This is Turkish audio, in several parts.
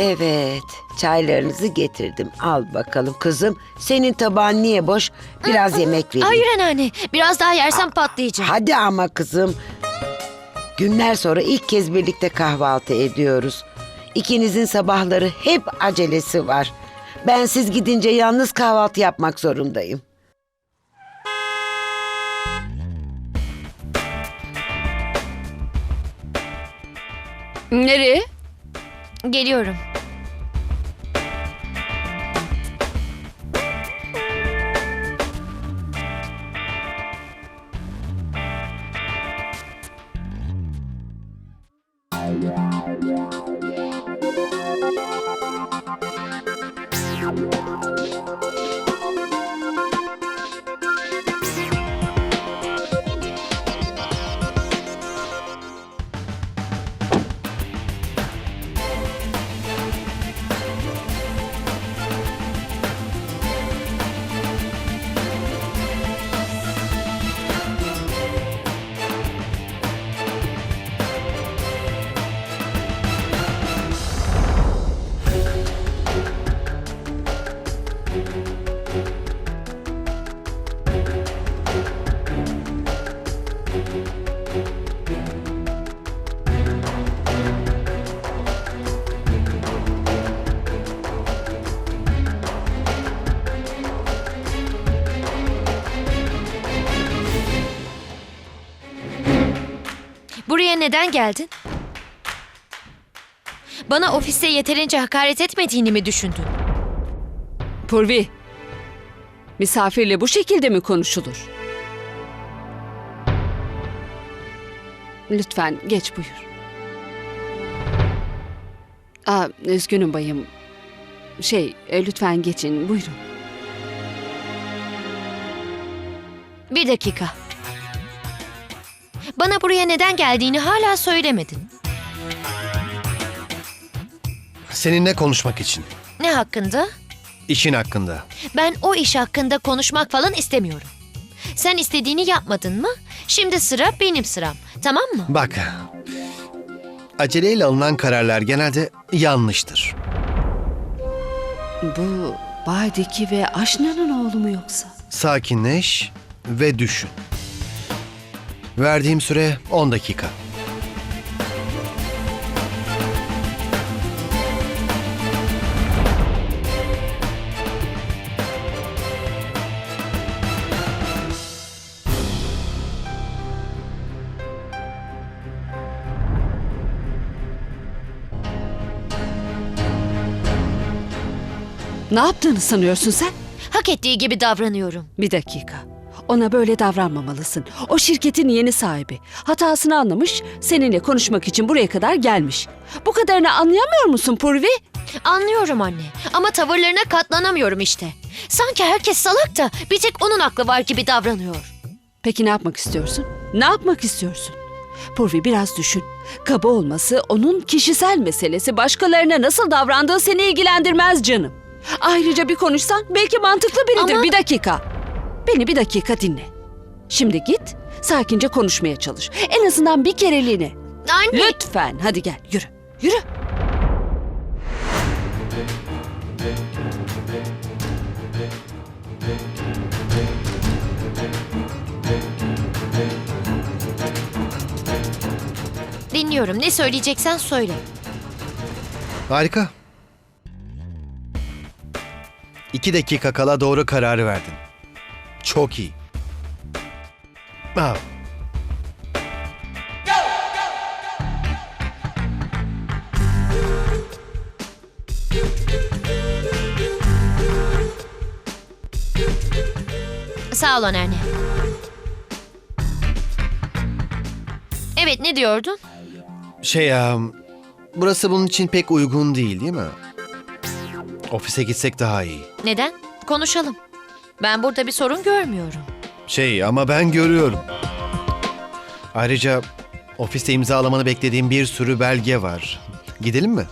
Evet, çaylarınızı getirdim. Al bakalım kızım. Senin tabağın niye boş? Biraz yemek vereyim. Hayır anneanne. Biraz daha yersem patlayacağım. Hadi ama kızım. Günler sonra ilk kez birlikte kahvaltı ediyoruz. İkinizin sabahları hep acelesi var. Ben siz gidince yalnız kahvaltı yapmak zorundayım. Nereye? Geliyorum. Buraya neden geldin? Bana ofiste yeterince hakaret etmediğini mi düşündün? Purvi. Misafirle bu şekilde mi konuşulur? Lütfen geç buyur. Aa, üzgünüm bayım. Şey, e, lütfen geçin, buyurun. Bir dakika. Bana buraya neden geldiğini hala söylemedin. Seninle konuşmak için. Ne hakkında? İşin hakkında. Ben o iş hakkında konuşmak falan istemiyorum. Sen istediğini yapmadın mı? Şimdi sıra benim sıram. Tamam mı? Bak. Aceleyle alınan kararlar genelde yanlıştır. Bu Baydeki ve Aşna'nın oğlu mu yoksa? Sakinleş ve düşün. Verdiğim süre 10 dakika. Ne yaptığını sanıyorsun sen? Hak ettiği gibi davranıyorum. Bir dakika. Ona böyle davranmamalısın. O şirketin yeni sahibi. Hatasını anlamış, seninle konuşmak için buraya kadar gelmiş. Bu kadarını anlayamıyor musun Purvi? Anlıyorum anne ama tavırlarına katlanamıyorum işte. Sanki herkes salak da bir tek onun aklı var gibi davranıyor. Peki ne yapmak istiyorsun? Ne yapmak istiyorsun? Purvi biraz düşün. Kaba olması onun kişisel meselesi. Başkalarına nasıl davrandığı seni ilgilendirmez canım. Ayrıca bir konuşsan belki mantıklı biridir. Ama- Bir dakika. Beni bir dakika dinle. Şimdi git, sakince konuşmaya çalış. En azından bir kereliğine. Anne! Lütfen hadi gel yürü. Yürü. Dinliyorum. Ne söyleyeceksen söyle. Harika. İki dakika kala doğru kararı verdin. Çok iyi. Ha, Sağ ol anneanne. Evet ne diyordun? şey ya, burası bunun için pek uygun değil değil mi? Ofise gitsek daha iyi. Neden? Konuşalım. Ben burada bir sorun görmüyorum. Şey ama ben görüyorum. Ayrıca ofiste imzalamanı beklediğim bir sürü belge var. Gidelim mi?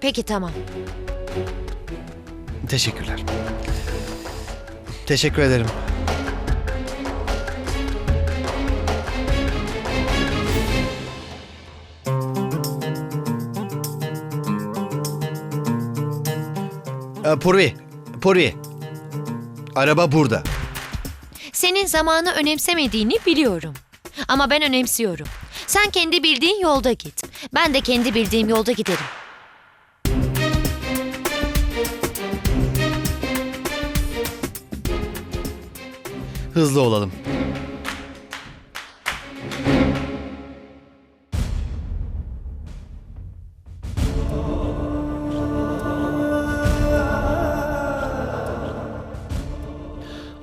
Peki tamam. Teşekkürler. Teşekkür ederim. Purvi, Purvi. Araba burada. Senin zamanı önemsemediğini biliyorum. Ama ben önemsiyorum. Sen kendi bildiğin yolda git. Ben de kendi bildiğim yolda giderim. Hızlı olalım.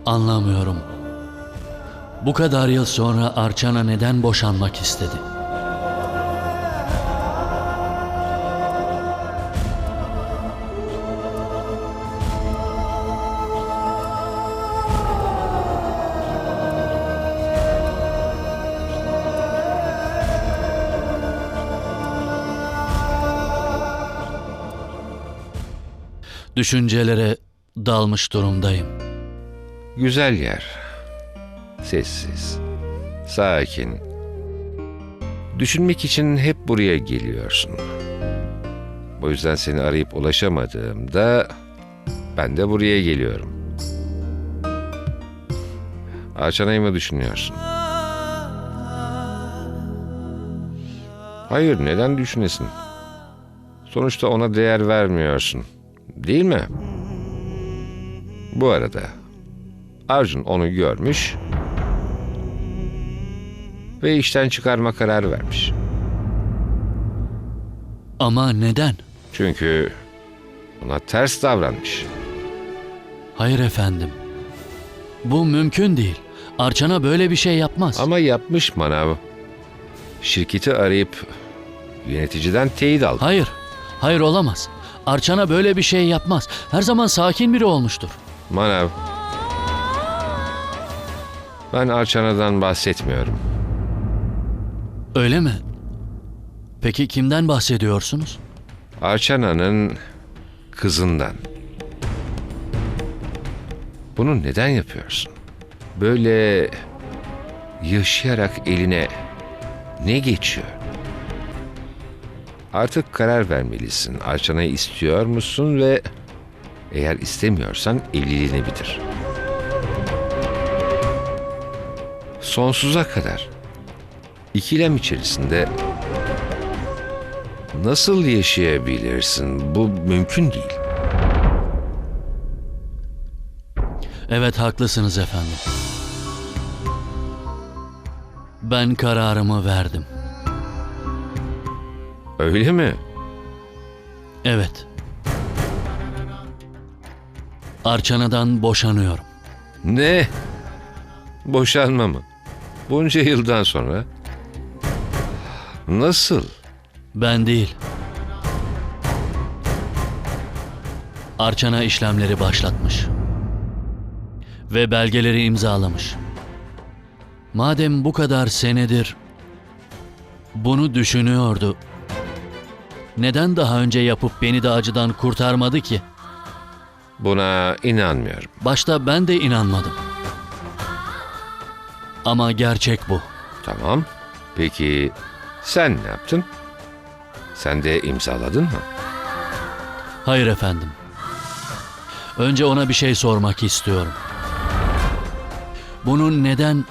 Anlamıyorum. Bu kadar yıl sonra Arçana neden boşanmak istedi? Düşüncelere dalmış durumdayım. Güzel yer. Sessiz. Sakin. Düşünmek için hep buraya geliyorsun. Bu yüzden seni arayıp ulaşamadığımda ben de buraya geliyorum. Arçana'yı mı düşünüyorsun? Hayır, neden düşünesin? Sonuçta ona değer vermiyorsun. Değil mi? Bu arada Arjun onu görmüş ve işten çıkarma kararı vermiş. Ama neden? Çünkü ona ters davranmış. Hayır efendim. Bu mümkün değil. Arçana böyle bir şey yapmaz. Ama yapmış manav. Şirketi arayıp yöneticiden teyit aldı. Hayır. Hayır olamaz. Arçana böyle bir şey yapmaz. Her zaman sakin biri olmuştur. Manav. Ben Arçana'dan bahsetmiyorum. Öyle mi? Peki kimden bahsediyorsunuz? Arçana'nın kızından. Bunu neden yapıyorsun? Böyle yaşayarak eline ne geçiyor? Artık karar vermelisin. Arçana'yı istiyor musun ve eğer istemiyorsan evliliğini bitir. Sonsuza kadar ikilem içerisinde nasıl yaşayabilirsin? Bu mümkün değil. Evet haklısınız efendim. Ben kararımı verdim. Öyle mi? Evet. Arçana'dan boşanıyorum. Ne? Boşanma mı? Bunca yıldan sonra? Nasıl? Ben değil. Arçana işlemleri başlatmış. Ve belgeleri imzalamış. Madem bu kadar senedir bunu düşünüyordu. Neden daha önce yapıp beni de acıdan kurtarmadı ki? Buna inanmıyorum. Başta ben de inanmadım. Ama gerçek bu. Tamam. Peki sen ne yaptın? Sen de imzaladın mı? Hayır efendim. Önce ona bir şey sormak istiyorum. Bunu neden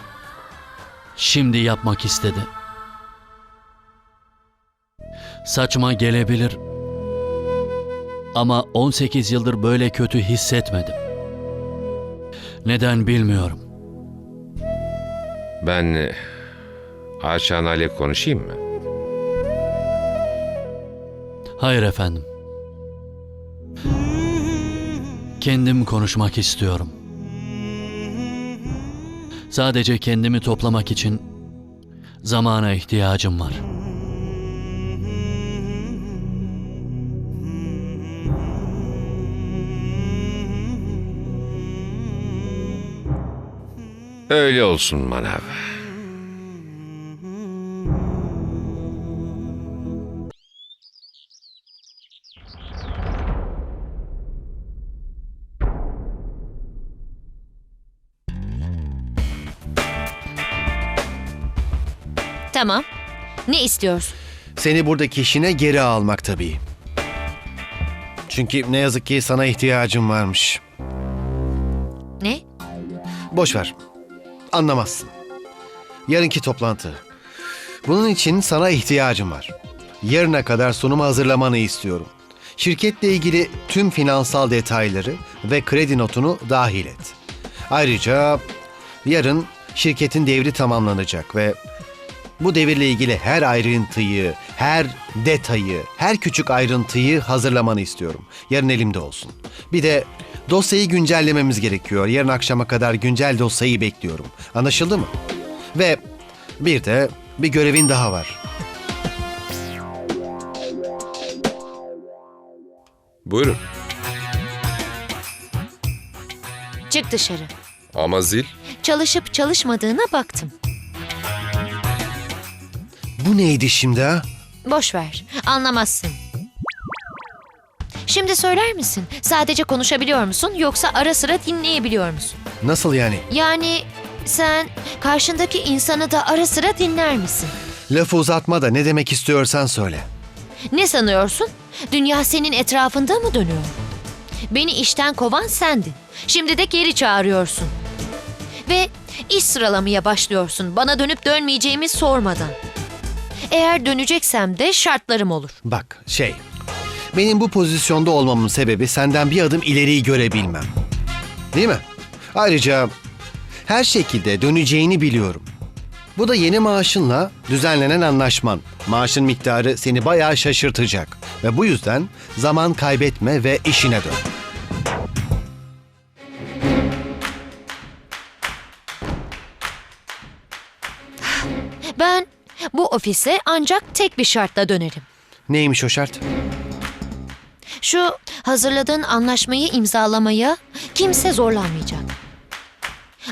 şimdi yapmak istedi? Saçma gelebilir. Ama 18 yıldır böyle kötü hissetmedim. Neden bilmiyorum. Ben e, Arçana ile konuşayım mı? Hayır efendim. Kendim konuşmak istiyorum. Sadece kendimi toplamak için zamana ihtiyacım var. Öyle olsun manav. Tamam. Ne istiyorsun? Seni buradaki işine geri almak tabii. Çünkü ne yazık ki sana ihtiyacım varmış. Ne? Boş ver. Anlamazsın. Yarınki toplantı. Bunun için sana ihtiyacım var. Yarına kadar sunumu hazırlamanı istiyorum. Şirketle ilgili tüm finansal detayları ve kredi notunu dahil et. Ayrıca yarın şirketin devri tamamlanacak ve bu devirle ilgili her ayrıntıyı, her detayı, her küçük ayrıntıyı hazırlamanı istiyorum. Yarın elimde olsun. Bir de dosyayı güncellememiz gerekiyor. Yarın akşama kadar güncel dosyayı bekliyorum. Anlaşıldı mı? Ve bir de bir görevin daha var. Buyurun. Çık dışarı. Ama zil. Çalışıp çalışmadığına baktım. Bu neydi şimdi ha? Boş ver. Anlamazsın. Şimdi söyler misin? Sadece konuşabiliyor musun yoksa ara sıra dinleyebiliyor musun? Nasıl yani? Yani sen karşındaki insanı da ara sıra dinler misin? Lafı uzatma da ne demek istiyorsan söyle. Ne sanıyorsun? Dünya senin etrafında mı dönüyor? Beni işten kovan sendin. Şimdi de geri çağırıyorsun. Ve iş sıralamaya başlıyorsun bana dönüp dönmeyeceğimi sormadan. Eğer döneceksem de şartlarım olur. Bak şey, benim bu pozisyonda olmamın sebebi senden bir adım ileriyi görebilmem. Değil mi? Ayrıca her şekilde döneceğini biliyorum. Bu da yeni maaşınla düzenlenen anlaşman. Maaşın miktarı seni bayağı şaşırtacak. Ve bu yüzden zaman kaybetme ve işine dön. Ben bu ofise ancak tek bir şartla dönerim. Neymiş o şart? Şu hazırladığın anlaşmayı imzalamaya kimse zorlanmayacak.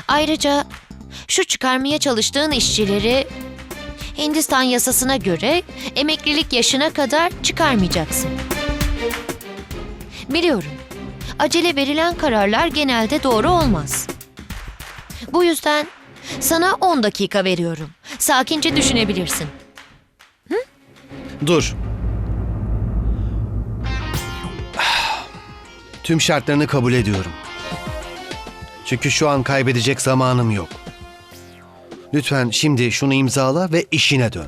Ayrıca şu çıkarmaya çalıştığın işçileri Hindistan yasasına göre emeklilik yaşına kadar çıkarmayacaksın. Biliyorum. Acele verilen kararlar genelde doğru olmaz. Bu yüzden sana 10 dakika veriyorum. Sakince düşünebilirsin. Dur. Tüm şartlarını kabul ediyorum. Çünkü şu an kaybedecek zamanım yok. Lütfen şimdi şunu imzala ve işine dön.